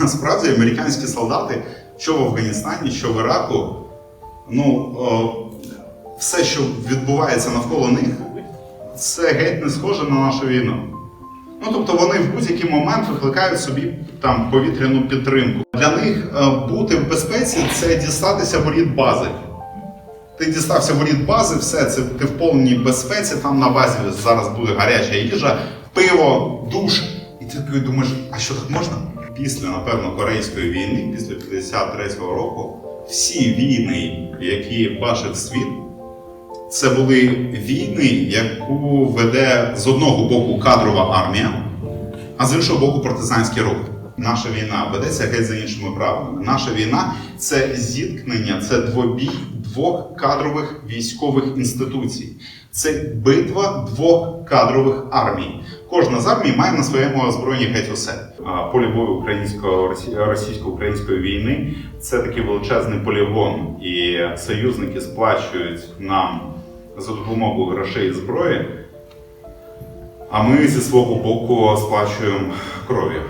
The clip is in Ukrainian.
насправді американські солдати, що в Афганістані, що в Іраку, ну все, що відбувається навколо них, це геть не схоже на нашу війну. Ну тобто вони в будь-який момент викликають собі там повітряну підтримку. Для них е, бути в безпеці це дістатися воріт бази. Ти дістався воріт бази, все це ти в повній безпеці. Там на базі зараз буде гаряча їжа, пиво, душ. І ти такий думаєш, а що так можна? Після, напевно, Корейської війни, після 53-го року, всі війни, які бачив світ, це були війни, яку веде з одного боку кадрова армія, а з іншого боку партизанський рух. Наша війна ведеться геть за іншими правилами. Наша війна це зіткнення, це двобій двох кадрових військових інституцій. Це битва двох кадрових армій. Кожна з армій має на своєму озброєнні геть усе. А Поле бою українсько російсько-української війни це такий величезний полігон, і союзники сплачують нам за допомогою грошей і зброї. А ми зі свого боку сплачуємо кров'ю.